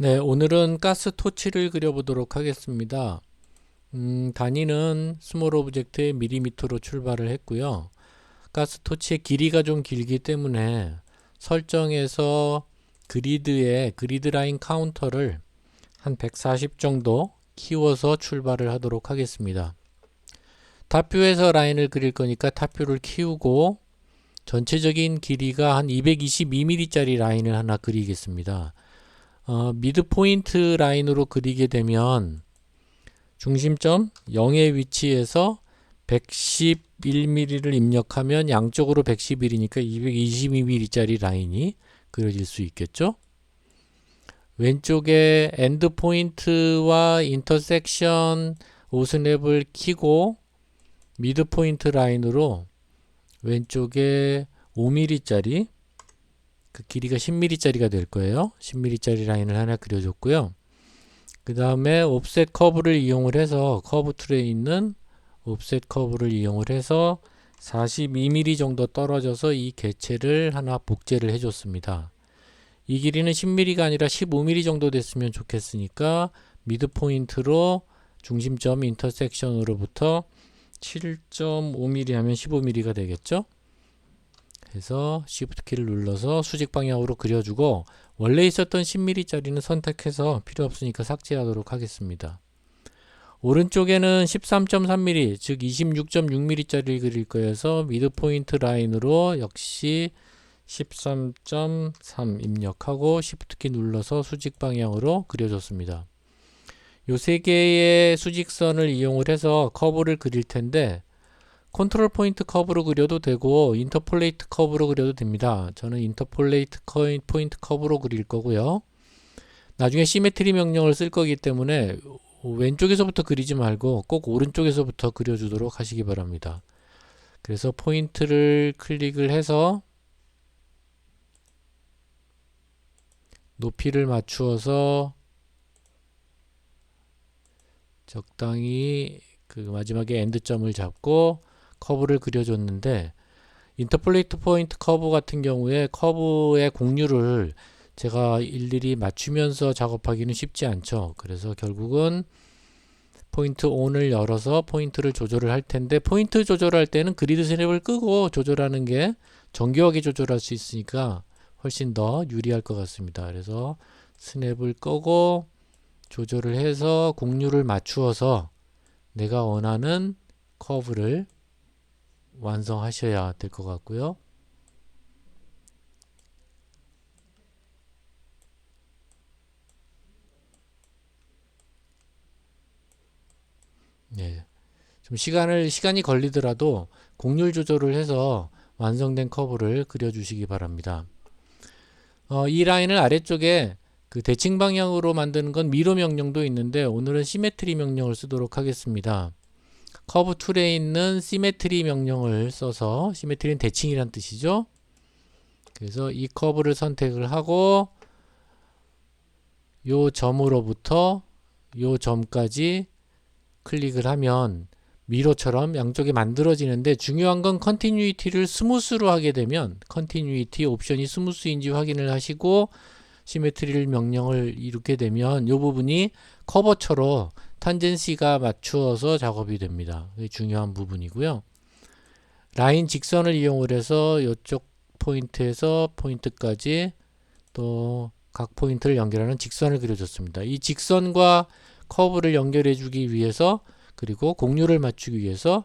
네, 오늘은 가스 토치를 그려보도록 하겠습니다. 음, 단위는 스몰 오브젝트의 밀리미터로 출발을 했고요. 가스 토치의 길이가 좀 길기 때문에 설정에서 그리드에 그리드 라인 카운터를 한 140 정도 키워서 출발을 하도록 하겠습니다. 탑뷰에서 라인을 그릴 거니까 탑뷰를 키우고 전체적인 길이가 한 222mm짜리 라인을 하나 그리겠습니다. 어, 미드 포인트 라인으로 그리게 되면 중심점 0의 위치에서 111mm를 입력하면 양쪽으로 111이니까 222mm짜리 라인이 그려질 수 있겠죠? 왼쪽에 엔드 포인트와 인터섹션 오스냅을 키고 미드 포인트 라인으로 왼쪽에 5mm짜리 그 길이가 10mm짜리가 될 거예요. 10mm짜리 라인을 하나 그려줬고요. 그 다음에 옵셋 커브를 이용을 해서 커브 툴에 있는 옵셋 커브를 이용을 해서 42mm 정도 떨어져서 이 개체를 하나 복제를 해줬습니다. 이 길이는 10mm가 아니라 15mm 정도 됐으면 좋겠으니까 미드 포인트로 중심점 인터섹션으로부터 7.5mm 하면 15mm가 되겠죠? 해서 Shift 키를 눌러서 수직 방향으로 그려주고 원래 있었던 10mm짜리는 선택해서 필요 없으니까 삭제하도록 하겠습니다. 오른쪽에는 13.3mm 즉 26.6mm짜리를 그릴 거여서 미드 포인트 라인으로 역시 13.3 입력하고 Shift 키 눌러서 수직 방향으로 그려줬습니다. 요 세 개의 수직선을 이용을 해서 커브를 그릴 텐데 컨트롤 포인트 커브로 그려도 되고 인터폴레이트 커브로 그려도 됩니다. 저는 인터폴레이트 포인트 커브로 그릴 거고요. 나중에 시메트리 명령을 쓸 거기 때문에 왼쪽에서부터 그리지 말고 꼭 오른쪽에서부터 그려주도록 하시기 바랍니다. 그래서 포인트를 클릭을 해서 높이를 맞추어서 적당히 그 마지막에 엔드점을 잡고 커브를 그려줬는데 인터폴레이트 포인트 커브 같은 경우에 커브의 공률을 제가 일일이 맞추면서 작업하기는 쉽지 않죠. 그래서 결국은 포인트 ON을 열어서 포인트를 조절을 할 텐데 포인트 조절할 때는 그리드 스냅을 끄고 조절하는 게 정교하게 조절할 수 있으니까 훨씬 더 유리할 것 같습니다. 그래서 스냅을 끄고 조절을 해서 공률을 맞추어서 내가 원하는 커브를 완성하셔야 될 것 같고요. 네. 좀 시간을 시간이 걸리더라도 곡률 조절을 해서 완성된 커브를 그려 주시기 바랍니다. 어, 이 라인을 아래쪽에 그 대칭 방향으로 만드는 건 미로 명령도 있는데 오늘은 시메트리 명령을 쓰도록 하겠습니다. 커브 툴에 있는 시메트리 명령을 써서 시메트리는 대칭이란 뜻이죠. 그래서 이 커브를 선택을 하고 요 점으로부터 요 점까지 클릭을 하면 미로처럼 양쪽에 만들어지는데 중요한 건 컨티뉴이티를 스무스로 하게 되면 컨티뉴이티 옵션이 스무스인지 확인을 하시고 시메트리를 명령을 이루게 되면 이 부분이 커버처럼 탄젠시가 맞추어서 작업이 됩니다. 중요한 부분이고요. 라인 직선을 이용을 해서 이쪽 포인트에서 포인트까지 또 각 포인트를 연결하는 직선을 그려줬습니다. 이 직선과 커브를 연결해 주기 위해서 그리고 공률을 맞추기 위해서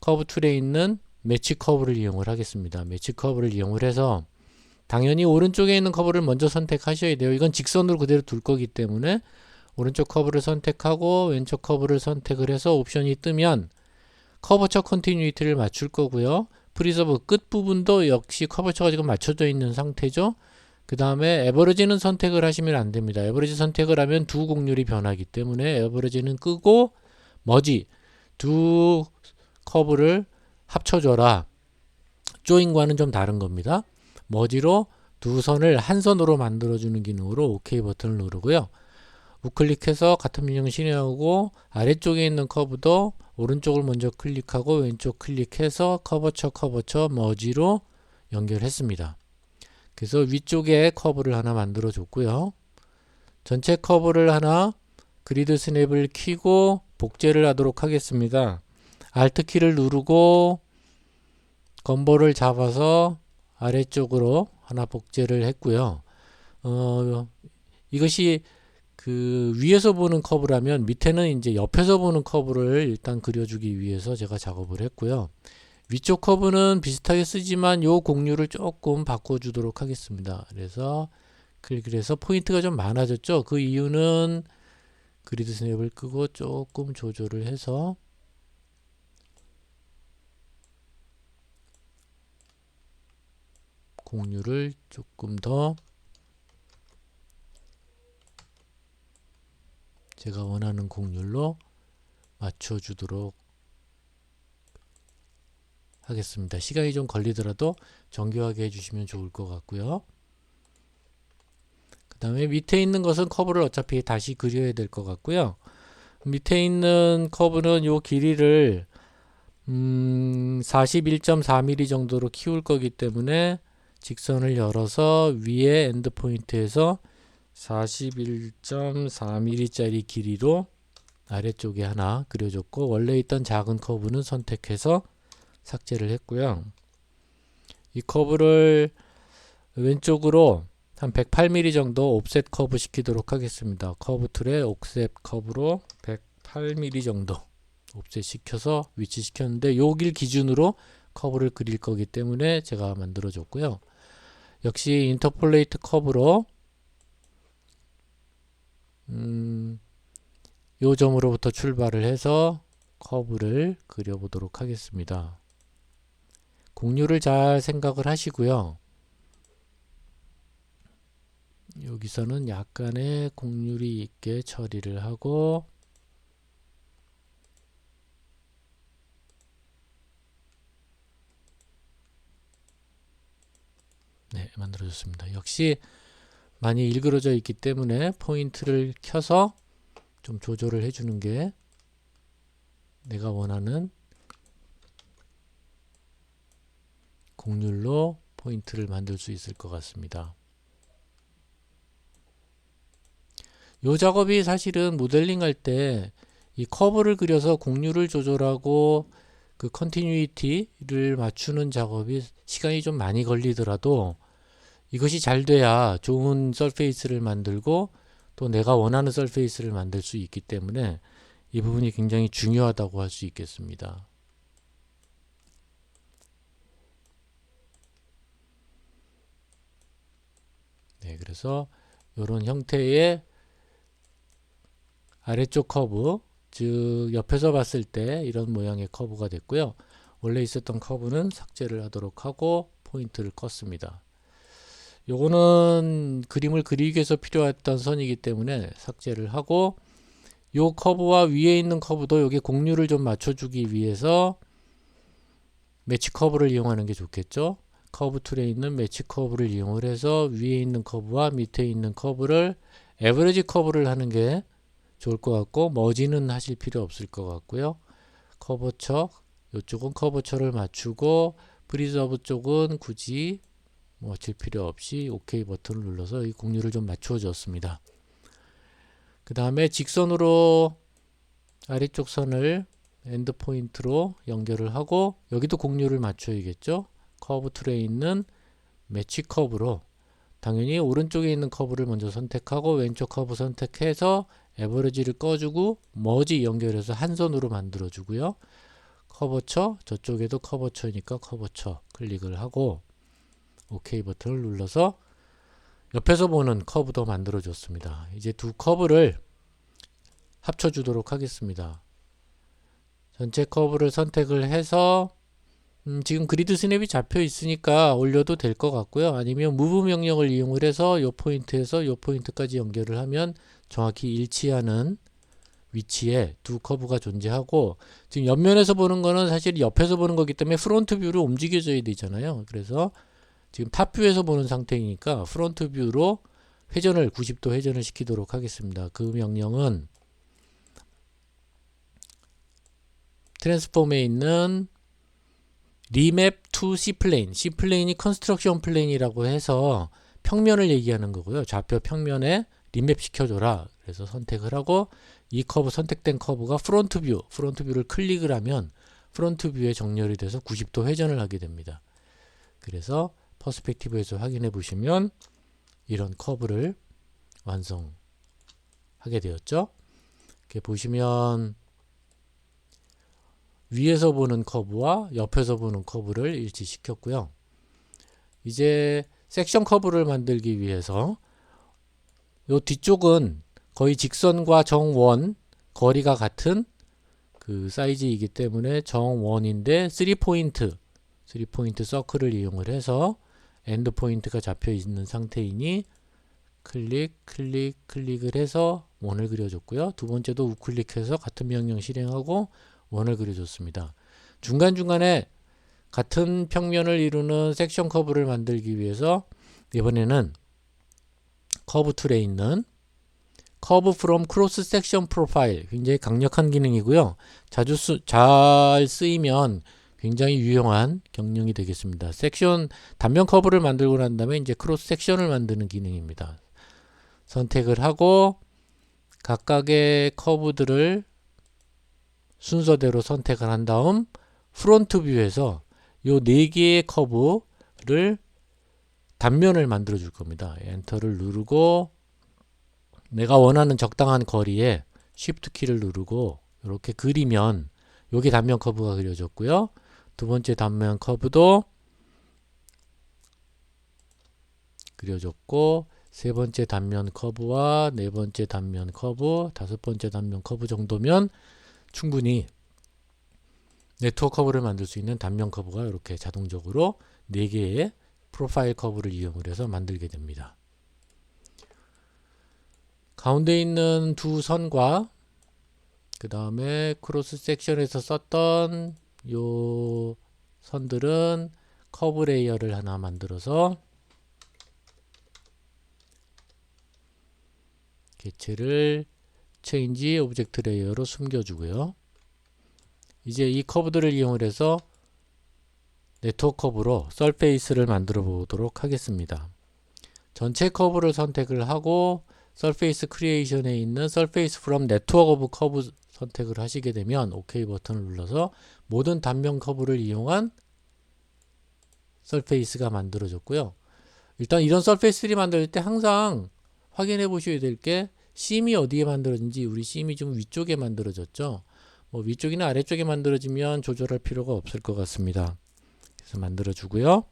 커브 툴에 있는 매치 커브를 이용을 하겠습니다. 매치 커브를 이용을 해서 당연히 오른쪽에 있는 커브를 먼저 선택하셔야 돼요. 이건 직선으로 그대로 둘 거기 때문에 오른쪽 커브를 선택하고 왼쪽 커브를 선택을 해서 옵션이 뜨면 커버처 컨티뉴이티를 맞출 거고요. 프리저브 끝부분도 역시 커버처가 지금 맞춰져 있는 상태죠. 그 다음에 에버리지는 선택을 하시면 안 됩니다. 에버리지 선택을 하면 두 곡률이 변하기 때문에 에버리지는 끄고 머지 두 커브를 합쳐줘라. 조인과는 좀 다른 겁니다. 머지로 두 선을 한 선으로 만들어주는 기능으로 OK 버튼을 누르고요. 우클릭해서 같은 명령 실행하고 아래쪽에 있는 커브도 오른쪽을 먼저 클릭하고 왼쪽 클릭해서 커버처 커버처 머지로 연결했습니다. 그래서 위쪽에 커브를 하나 만들어 줬고요. 전체 커브를 하나 그리드 스냅을 키고 복제를 하도록 하겠습니다. Alt 키를 누르고 건보를 잡아서 아래쪽으로 하나 복제를 했고요. 어, 이것이 그 위에서 보는 커브라면 밑에는 이제 옆에서 보는 커브를 일단 그려주기 위해서 제가 작업을 했고요. 위쪽 커브는 비슷하게 쓰지만 요 공률을 조금 바꿔주도록 하겠습니다. 그래서 해서 포인트가 좀 많아졌죠. 그 이유는 그리드 스냅을 끄고 조금 조절을 해서 공률을 조금 더 제가 원하는 공률로 맞춰주도록 하겠습니다. 시간이 좀 걸리더라도 정교하게 해주시면 좋을 것 같고요. 그 다음에 밑에 있는 것은 커브를 어차피 다시 그려야 될 것 같고요. 밑에 있는 커브는 요 길이를 음, 41.4mm 정도로 키울 거기 때문에 직선을 열어서 위에 엔드 포인트에서 41.4mm짜리 길이로 아래쪽에 하나 그려줬고 원래 있던 작은 커브는 선택해서 삭제를 했고요. 이 커브를 왼쪽으로 한 108mm 정도 옵셋 커브 시키도록 하겠습니다. 커브 툴에 옵셋 커브로 108mm 정도 옵셋 시켜서 위치 시켰는데 요 길 기준으로 커브를 그릴 거기 때문에 제가 만들어 줬고요. 역시 인터폴레이트 커브로 음, 요 점으로부터 출발을 해서 커브를 그려보도록 하겠습니다. 공률을 잘 생각을 하시고요. 여기서는 약간의 공률이 있게 처리를 하고 네, 만들어졌습니다. 역시 많이 일그러져 있기 때문에 포인트를 켜서 좀 조절을 해주는 게 내가 원하는 곡률로 포인트를 만들 수 있을 것 같습니다. 이 작업이 사실은 모델링 할 때 이 커브를 그려서 곡률을 조절하고 그 컨티뉴이티를 맞추는 작업이 시간이 좀 많이 걸리더라도 이것이 잘 돼야 좋은 서페이스를 만들고 또 내가 원하는 서페이스를 만들 수 있기 때문에 이 부분이 굉장히 중요하다고 할 수 있겠습니다. 네, 그래서 이런 형태의 아래쪽 커브, 즉 옆에서 봤을 때 이런 모양의 커브가 됐고요. 원래 있었던 커브는 삭제를 하도록 하고 포인트를 껐습니다. 요거는 그림을 그리기 위해서 필요했던 선이기 때문에 삭제를 하고 요 커브와 위에 있는 커브도 여기 공률을 좀 맞춰주기 위해서 매치 커브를 이용하는 게 좋겠죠. 커브 툴에 있는 매치 커브를 이용을 해서 위에 있는 커브와 밑에 있는 커브를 에버리지 커브를 하는 게 좋을 것 같고 머지는 하실 필요 없을 것 같고요. 커버처 이쪽은 커버처를 맞추고 프리저브 쪽은 굳이 뭐칠 필요 없이 OK 버튼을 눌러서 이 공률을 좀 맞춰 줬습니다. 그 다음에 직선으로 아래쪽 선을 엔드 포인트로 연결을 하고 여기도 공률을 맞춰야겠죠. 커브 툴에 있는 매치 커브로 당연히 오른쪽에 있는 커브를 먼저 선택하고 왼쪽 커브 선택해서 에버리지를 꺼주고 머지 연결해서 한 선으로 만들어 주고요. 커버처 저쪽에도 커버처니까 커버처 클릭을 하고 OK 버튼을 눌러서 옆에서 보는 커브도 만들어 줬습니다. 이제 두 커브를 합쳐 주도록 하겠습니다. 전체 커브를 선택을 해서 음, 지금 그리드 스냅이 잡혀 있으니까 올려도 될 것 같고요. 아니면 무브 명령을 이용을 해서 이 포인트에서 이 포인트까지 연결을 하면 정확히 일치하는 위치에 두 커브가 존재하고 지금 옆면에서 보는 거는 사실 옆에서 보는 거기 때문에 프론트 뷰로 움직여져야 되잖아요. 그래서 지금 탑뷰에서 보는 상태이니까 프론트 뷰로 회전을 90도 회전을 시키도록 하겠습니다. 그 명령은 트랜스폼에 있는 리맵 투 C플레인 C플레인이 컨스트럭션 플레인이라고 해서 평면을 얘기하는 거고요. 좌표 평면에 리맵 시켜줘라. 그래서 선택을 하고 이 커브 선택된 커브가 프론트 뷰, 프론트 뷰를 클릭을 하면 프론트 뷰에 정렬이 돼서 90도 회전을 하게 됩니다. 그래서 퍼스펙티브에서 확인해 보시면 이런 커브를 완성하게 되었죠. 이렇게 보시면 위에서 보는 커브와 옆에서 보는 커브를 일치시켰고요. 이제 섹션 커브를 만들기 위해서 요 뒤쪽은 거의 직선과 정원 거리가 같은 그 사이즈이기 때문에 정원인데 3포인트 3포인트 서클을 이용을 해서 엔드 포인트가 잡혀 있는 상태이니 클릭 클릭 클릭을 해서 원을 그려줬고요. 두 번째도 우클릭해서 같은 명령 실행하고 원을 그려줬습니다. 중간중간에 같은 평면을 이루는 섹션 커브를 만들기 위해서 이번에는 커브 툴에 있는 커브 프롬 크로스 섹션 프로파일 굉장히 강력한 기능이고요. 자주 쓰, 잘 쓰이면 굉장히 유용한 경영이 되겠습니다. 섹션 단면 커브를 만들고 난 다음에 이제 크로스 섹션을 만드는 기능입니다. 선택을 하고 각각의 커브들을 순서대로 선택을 한 다음 프론트 뷰에서 요 네 개의 커브를 단면을 만들어 줄 겁니다. 엔터를 누르고 내가 원하는 적당한 거리에 쉬프트 키를 누르고 이렇게 그리면 여기 단면 커브가 그려졌고요. 두 번째 단면 커브도 그려졌고 세 번째 단면 커브와 네 번째 단면 커브, 다섯 번째 단면 커브 정도면 충분히 네트워크 커브를 만들 수 있는 단면 커브가 이렇게 자동적으로 4개의 프로파일 커브를 이용을 해서 만들게 됩니다. 가운데 있는 두 선과 그 다음에 크로스 섹션에서 썼던 요 선들은 커브 레이어를 하나 만들어서 개체를 체인지 오브젝트 레이어로 숨겨주고요. 이제 이 커브들을 이용을 해서 네트워크 커브로 서페이스를 만들어 보도록 하겠습니다. 전체 커브를 선택을 하고 서페이스 크리에이션에 있는 서페이스 프롬 네트워크 오브 커브 선택을 하시게 되면 OK 버튼을 눌러서 모든 단면 커브를 이용한 서페이스가 만들어졌고요. 일단 이런 서페이스를 만들 때 항상 확인해 보셔야 될 게 심이 어디에 만들어진지 우리 심이 좀 위쪽에 만들어졌죠. 뭐 위쪽이나 아래쪽에 만들어지면 조절할 필요가 없을 것 같습니다. 그래서 만들어 주고요.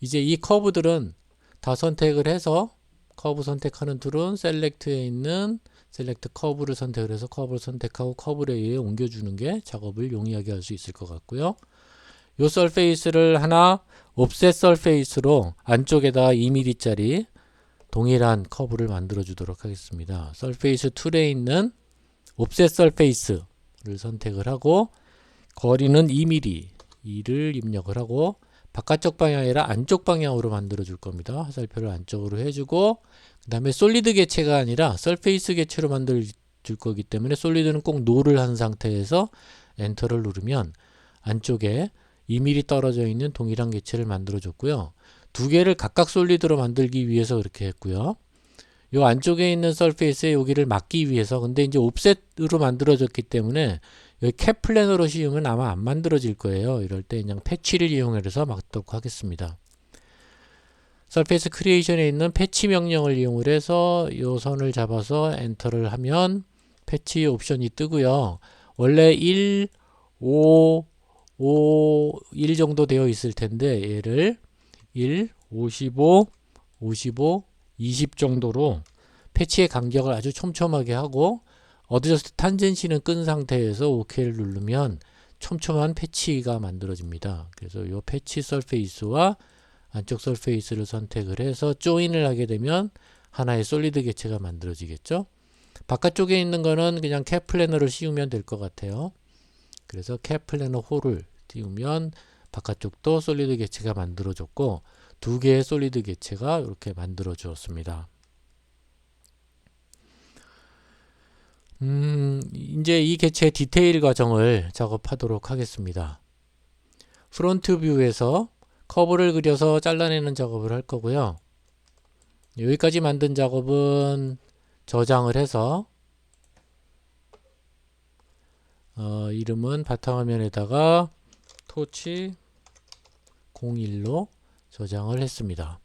이제 이 커브들은 다 선택을 해서 커브 선택하는 툴은 셀렉트에 있는 셀렉트 커브를 선택을 해서 커브를 선택하고 커브 레이어에 옮겨주는 게 작업을 용이하게 할 수 있을 것 같고요. 요 서페이스를 하나 옵셋 서페이스로 안쪽에다 2mm짜리 동일한 커브를 만들어 주도록 하겠습니다. 서페이스 툴에 있는 옵셋 서페이스를 선택을 하고 거리는 2mm 이를 입력을 하고 바깥쪽 방향이 아니라 안쪽 방향으로 만들어 줄 겁니다. 화살표를 안쪽으로 해주고 그 다음에 솔리드 개체가 아니라 서페이스 개체로 만들 줄 거기 때문에 솔리드는 꼭 노를 한 상태에서 엔터를 누르면 안쪽에 2mm 떨어져 있는 동일한 개체를 만들어 줬고요. 두 개를 각각 솔리드로 만들기 위해서 그렇게 했고요. 요 안쪽에 있는 서페이스에 여기를 막기 위해서 근데 이제 옵셋으로 만들어졌기 때문에 캡 플랜으로 씌우면 아마 안 만들어질 거예요. 이럴 때 그냥 패치를 이용해서 막도록 하겠습니다. 서페이스 크리에이션에 있는 패치 명령을 이용을 해서 이 선을 잡아서 엔터를 하면 패치 옵션이 뜨고요. 원래 1, 5, 5, 1 정도 되어 있을 텐데 얘를 1, 55, 55, 20 정도로 패치의 간격을 아주 촘촘하게 하고 어드저스트 탄젠시는 끈 상태에서 OK를 누르면 촘촘한 패치가 만들어집니다. 그래서 이 패치 서페이스와 안쪽 서페이스를 선택을 해서 조인을 하게 되면 하나의 솔리드 개체가 만들어지겠죠. 바깥쪽에 있는 거는 그냥 캡 플래너를 씌우면 될 것 같아요. 그래서 캡 플래너 홀을 띄우면 바깥쪽도 솔리드 개체가 만들어졌고 두 개의 솔리드 개체가 이렇게 만들어 주었습니다. 음, 이제 이 개체 디테일 과정을 작업하도록 하겠습니다. 프론트 뷰에서 커브를 그려서 잘라내는 작업을 할 거고요. 여기까지 만든 작업은 저장을 해서 어, 이름은 바탕화면에다가 토치 01로 저장을 했습니다.